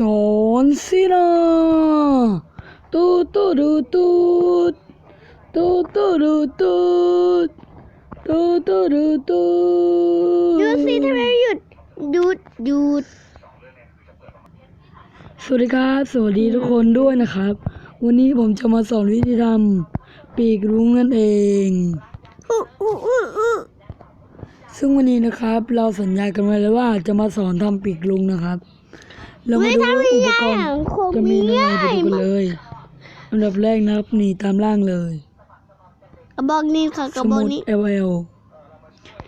จอนซีนาตูตูดูตูดตูตูดูตูดตูตูดูตูดดูสิทำไมหยุดหยุดหยุดสวัสดีครับ สวัสดีทุกคนด้วยนะครับ วันนี้ผมจะมาสอนวิธีทำปีกรุ้งนั่นเองอู้อู้อู้อู้ซึ่งวันนี้นะครับ เราสัญญากันไว้แล้วว่าจะมาสอนทำปีกลุงนะครับ เรามาดูว่าอุปกรณ์จะมีอะไรไปดูกันเลยอันดับแรกนะครับนี่ตามล่างเลยกระบอกนี้ค่ะกสระบอกมุดนี้ LL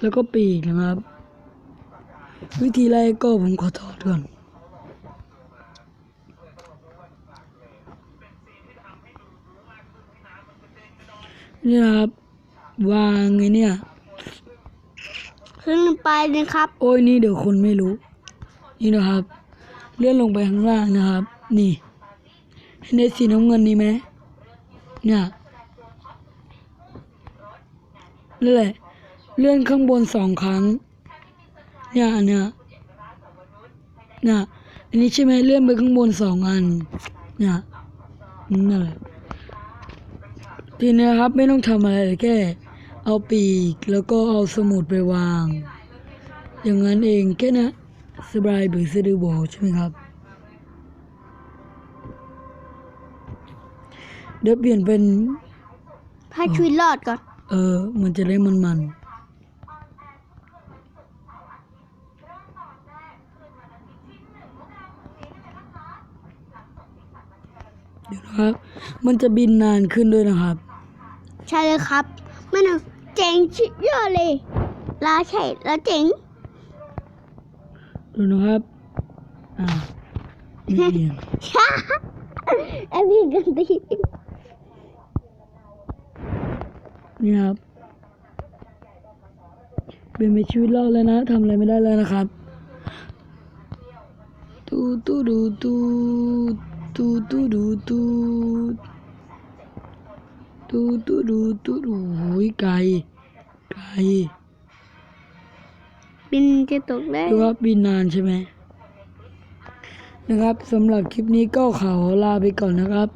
แล้วก็ปีกนะครับ วิธีแรกก็ผมขอถอดก่อนนี่นะครับ วางไงเนี่ย ขึ้นไปเลยครับ โอ้ยนี่เดี๋ยวคนไม่รู้ นี่นะครับ เลื่อนลงไปข้างล่างนะครับ นี่ในสีน้ำเงินนี้ไหมเนี่ยนั่นแหละเลื่อนข้างบนสองครั้ง เนี่ยนเนี้ยเนี่ยอันนี้ใช่ไหมเลื่อนไปข้างบนสองอัน เนี่ยนั่นแหละทีนี้ครับไม่ต้องทำอะไรแค่เอาปีกแล้วก็เอาสมุดไปวาง อย่างนั้นเองแค่นะ สบายบือสะดือโบใช่ไหมครับ เดี๋ยวเปลี่ยนเป็นให้ชีวิตรอดก่อน เออ มันจะได้มันมันเดี๋ยวนะครับ มันจะบินนานขึ้นด้วยนะครับ ใช่เลยครับไม่นะเจ๋งชิดยอดเลยลาใช่แล้วเจ๋ง ดูนะครับ อ่าไม่เปลี่ยนไอพี่กันตีนี่ครับเป็นไปชีวิตรอดแล้วนะทำอะไรไม่ได้แล้วนะครับตูตูดูตูตูตูดูตูตูตูดูตูดูโอ้ยไกลไกล บินจะตกได้ดูว่าบินนานใช่ไหมนะครับสำหรับคลิปนี้ก็ขอลาไปก่อนนะครับ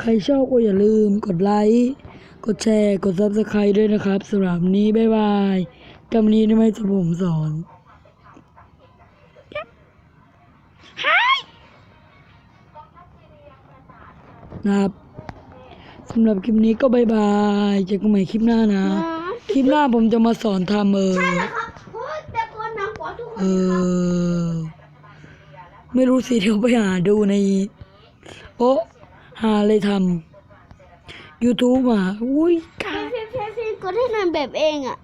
ใครชอบก็อย่าลืมกดไลค์กดแชร์กด subscribe ด้วยนะครับสำหรับวันนี้บ๊ายบายกำนี้ไม่จะผมสอนนะครับสำหรับคลิปนี้ก็บายบายเจอกันใหม่คลิปหน้านะ คลิปหน้าผมจะมาสอนทำเออ ออ ไม่รู้สิเดี๋ยวไปหาดูใน โอ้หาเลยทำ YouTube อะ อุ้ยกาพี่พี่พี่กดให้น่อนแบบเองอะ